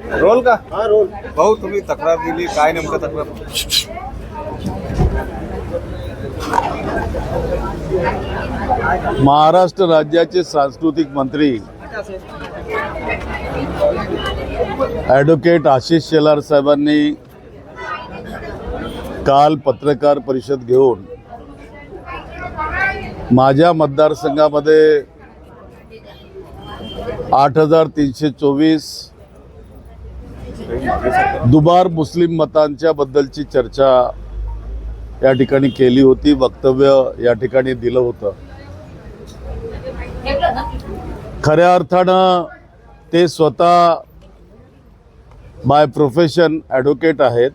Role का? हा role. भाऊ तुम्ही तक्रार दिली. काय नेमकं तक्रार? महाराष्ट्र राज्याचे सांस्कृतिक मंत्री ॲडव्होकेट आशिष शेलार साहेबांनी काल पत्रकार परिषद घेऊन माझ्या मतदारसंघामध्ये आठ हजार तीनशे चोवीस दुबार मुस्लिम मतांच्या बद्दलची चर्चा या ठिकाणी केली होती वक्तव्य या ठिकाणी दिलं होतं. खऱ्या अर्थानं ते स्वतः बाय प्रोफेशन ॲडव्होकेट आहेत.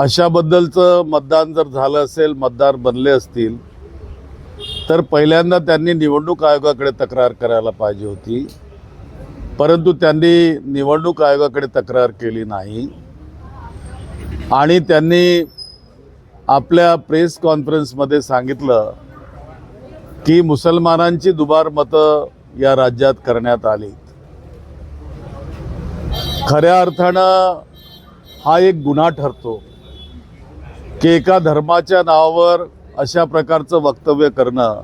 अशाबद्दलचं मतदान जर झालं असेल मतदार बनले असतील तर पहिल्यांदा त्यांनी निवडणूक आयोगाकडे तक्रार करायला पाहिजे होती. परंतु त्यांनी निवडणूक आयोगाकडे तक्रार केली नाही. आणि त्यांनी आपल्या प्रेस कॉन्फरन्समध्ये सांगितलं की मुसलमानांची दुबार मतं या राज्यात करण्यात आली खऱ्या अर्थानं हा एक गुन्हा ठरतो की एका धर्माच्या नावावर अशा प्रकारचं वक्तव्य करणं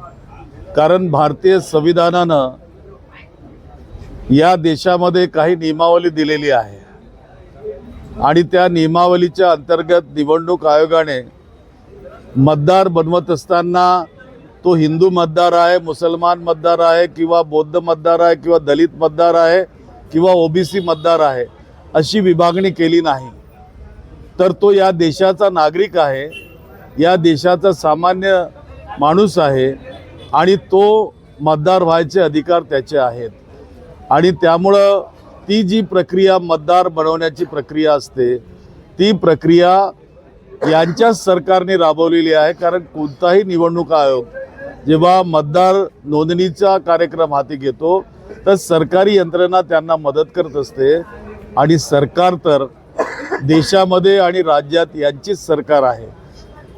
कारण भारतीय संविधानानं या देशामध्ये काही नियमावली दिलेली आहे. आणि त्या नियमावलीच्या अंतर्गत निवडणूक आयोगाने मतदार बनवत असताना तो हिंदू मतदार आहे मुसलमान मतदार आहे किंवा बौद्ध मतदार आहे किंवा दलित मतदार आहे किंवा ओबीसी मतदार आहे अशी विभागणी केली नाही. तर तो या देशाचा नागरिक आहे या देशाचा सामान्य माणूस आहे आणि तो मतदार व्हायचे अधिकार त्याचे आहेत. आणि त्यामुळं ती जी प्रक्रिया मतदार बनवण्याची प्रक्रिया असते ती प्रक्रिया यांच्याच सरकारने राबवलेली आहे. कारण कोणताही निवडणूक आयोग जेव्हा मतदार नोंदणीचा कार्यक्रम हाती घेतो तर सरकारी यंत्रणा त्यांना मदत करत असते. आणि सरकार तर देशामध्ये आणि राज्यात यांचीच सरकार आहे.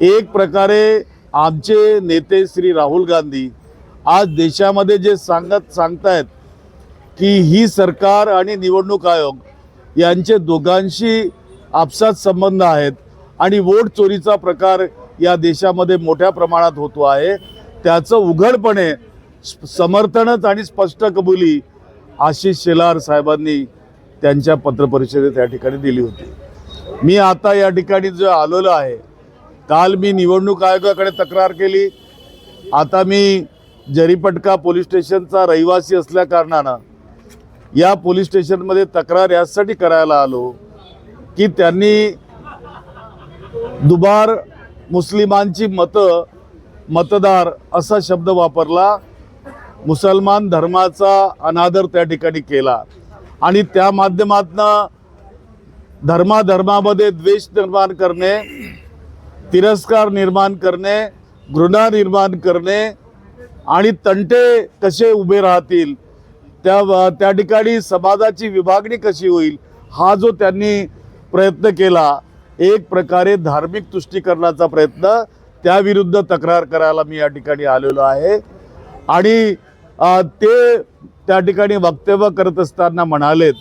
एक प्रकारे आमचे नेते श्री राहुल गांधी आज देशामध्ये जे सांगत सांगतायत की ही सरकार आणि निवडणूक आयोग यांचे दोघांशी आपसात संबंध आहेत आणि वोट चोरीचा प्रकार या देशामध्ये मोठ्या प्रमाणात होतो आहे. त्याचं उघडपणे समर्थनच आणि स्पष्ट कबुली आशिष शेलार साहेबांनी त्यांच्या पत्रपरिषदेत या ठिकाणी दिली होती. मी आता या ठिकाणी जो आलेलो आहे काल मी निवडणूक आयोगाकडे तक्रार केली. आता मी जरीपटका पोलीस स्टेशनचा रहिवासी असल्या कारणानं या पोलीस स्टेशनमध्ये तक्रार यासाठी करायला आलो की त्यांनी दुबार मुस्लिमांची मतं मतदार असा शब्द वापरला. मुसलमान धर्माचा अनादर त्या ठिकाणी केला. आणि त्या माध्यमातनं धर्माधर्मामध्ये द्वेष निर्माण करणे तिरस्कार निर्माण करणे घृणा निर्माण करणे आणि तंटे कसे उभे राहतील त्या त्या ठिकाणी समाजाची विभागणी कशी होईल हा जो त्यांनी प्रयत्न केला एक प्रकारे धार्मिक तुष्टीकरणाचा प्रयत्न त्याविरुद्ध तक्रार करायला मी या ठिकाणी आलेलो आहे. आणि ते त्या ठिकाणी वक्तव्य करत असताना म्हणालेत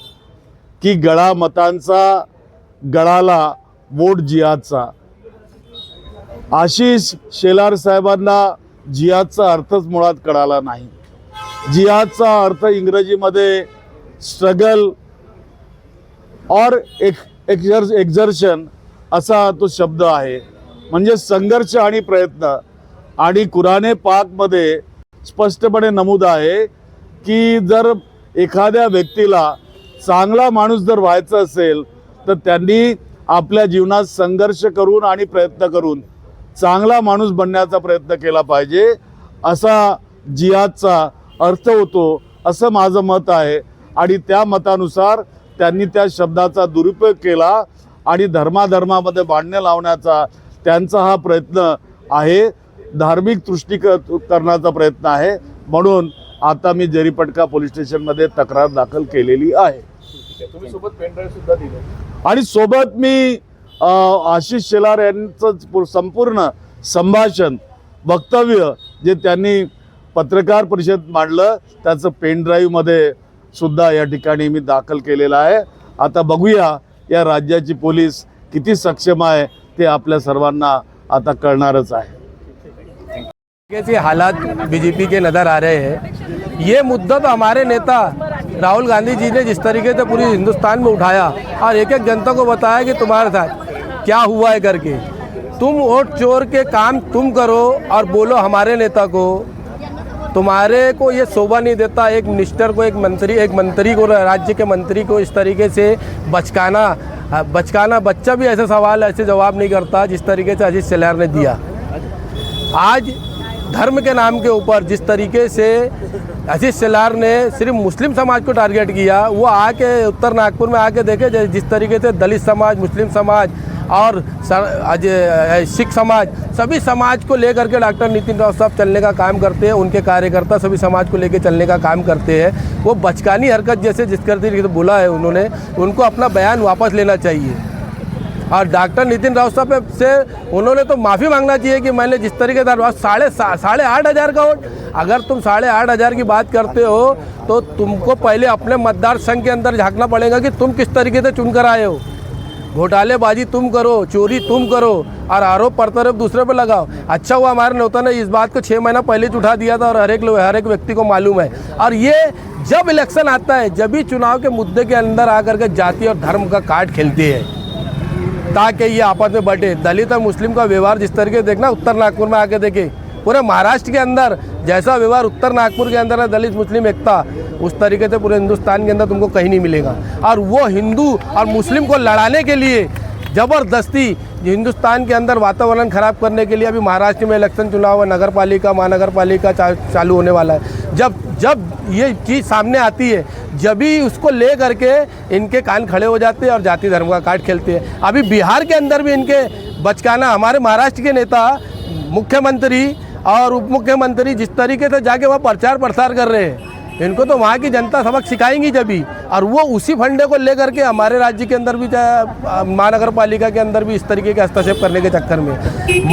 की गळा मतांचा गळाला वोट जियाचा आशिष शेलार साहेबांना जियादचा अर्थच मुळात कळाला नाही. जिहादचा अर्थ इंग्रजीमध्ये स्ट्रगल और एक एक्झर एक्झर्शन असा तो शब्द आहे. म्हणजे संघर्ष आणि प्रयत्न. आणि कुराणे पाकमध्ये स्पष्टपणे नमूद आहे की जर एखाद्या व्यक्तीला चांगला माणूस जर व्हायचं असेल तर त्यांनी आपल्या जीवनात संघर्ष करून आणि प्रयत्न करून चांगला माणूस बनण्याचा प्रयत्न केला पाहिजे असा जिहादचा अर्थ होतो असं माझं मत आहे. आणि त्या मतानुसार त्यांनी त्या शब्दाचा दुरुपयोग केला आणि धर्माधर्मामध्ये भांडणं लावण्याचा त्यांचा हा प्रयत्न आहे. धार्मिक तुष्टीक करण्याचा प्रयत्न आहे. म्हणून आता मी जरीपटका पोलीस स्टेशनमध्ये तक्रार दाखल केलेली आहे. तुम्ही सोबत आणि सोबत मी आशिष शेलार यांचं संपूर्ण संभाषण वक्तव्य जे त्यांनी पत्रकार परिषद मांडलं. त्याचं पेन ड्राईव्हमध्ये सुद्धा या ठिकाणी मी दाखल केलेला आहे. आता बघूया या राज्याची पोलीस किती सक्षम आहे ते आपल्या सर्वांना आता कळणारच आहे. कैसे हालात बीजेपी के नज़र आ रहे हैं. ये मुद्दा तो हमारे नेता राहुल गांधी जी ने जिस तरीके से पूरी हिंदुस्तान में उठाया और एक एक जनता को बताया कि तुम्हारे साथ क्या हुआ है करके। तुम वोट चोर के काम तुम करो और बोलो हमारे नेता को। तुम्हारे को ये शोभा नहीं देता एक मिनिस्टर को, एक मंत्री एक मंत्री को, राज्य के मंत्री को इस तरीके से बचकाना। बचकाना बच्चा भी ऐसे सवाल, ऐसे जवाब नहीं करता जिस तरीके से अजीत सलार ने दिया। आज धर्म के नाम के ऊपर जिस तरीके से अजीत शेलार ने सिर्फ़ मुस्लिम समाज को टारगेट किया, वो आके उत्तर नागपुर में आके देखे, जिस तरीके से दलित समाज, मुस्लिम समाज और सिख समाज, सभी समाज को लेकर के डॉक्टर नितिन राव साहब चलने का काम करते हैं, उनके कार्यकर्ता सभी समाज को लेकर चलने का काम करते हैं। वो बचकानी हरकत जैसे जिस से बोला है उन्होंने, उनको अपना बयान वापस लेना चाहिए। और डॉक्टर नितिन राव साहब से उन्होंने तो माफ़ी मांगना चाहिए कि मैंने जिस तरीके से साढ़े साढ़े आठ हज़ार का वोट, अगर तुम साढ़े आठ हज़ार की बात करते हो तो तुमको पहले अपने मतदार संघ के अंदर झांकना पड़ेगा कि तुम किस तरीके से चुनकर आए हो। घोटालेबाजी तुम करो, चोरी तुम करो, और आरोप प्रत्यारोप दूसरे पर लगाओ। अच्छा हुआ हमारे नेता ने इस बात को छः महीना पहले उठा दिया था और हर एक हर एक व्यक्ति को मालूम है। और ये जब इलेक्शन आता है, जब भी चुनाव के मुद्दे के अंदर आकर के जाति और धर्म का कार्ड खेलती है, ताकि ये आपस में बटे। दलित और मुस्लिम का व्यवहार जिस तरीके देखना, उत्तर नागपुर में आके देखे। पूरे महाराष्ट्र के अंदर जैसा व्यवहार उत्तर नागपुर के अंदर है दलित मुस्लिम एकता उस तरीके से पूरे हिंदुस्तान के अंदर तुमको कहीं नहीं मिलेगा। और वो हिंदू और मुस्लिम को लड़ाने के लिए ज़बरदस्ती हिंदुस्तान के अंदर वातावरण खराब करने के लिए अभी महाराष्ट्र में इलेक्शन चुनाव है नगर पालिका महानगर पालिका चा, चालू होने वाला है। जब जब ये चीज़ सामने आती है जब ही उसको ले करके इनके कान खड़े हो जाते हैं और जाति धर्म का कार्ड खेलते हैं। अभी बिहार के अंदर भी इनके बचकाना हमारे महाराष्ट्र के नेता मुख्यमंत्री और उप मुख्यमंत्री जिस तरीके से जाके वहाँ प्रचार प्रसार कर रहे हैं इनको तो वहाँ की जनता सबक सिखाएँगी जब भी। और वो उसी फंडे को लेकर के हमारे राज्य के अंदर भी चाहे महानगर पालिका के अंदर भी इस तरीके के हस्तक्षेप करने के चक्कर में।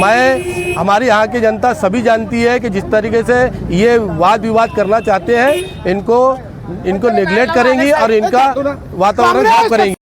मैं हमारी यहाँ की जनता सभी जानती है कि जिस तरीके से ये वाद विवाद करना चाहते हैं इनको इनको नेग्लेक्ट करेंगी और इनका वातावरण खराब करेंगी।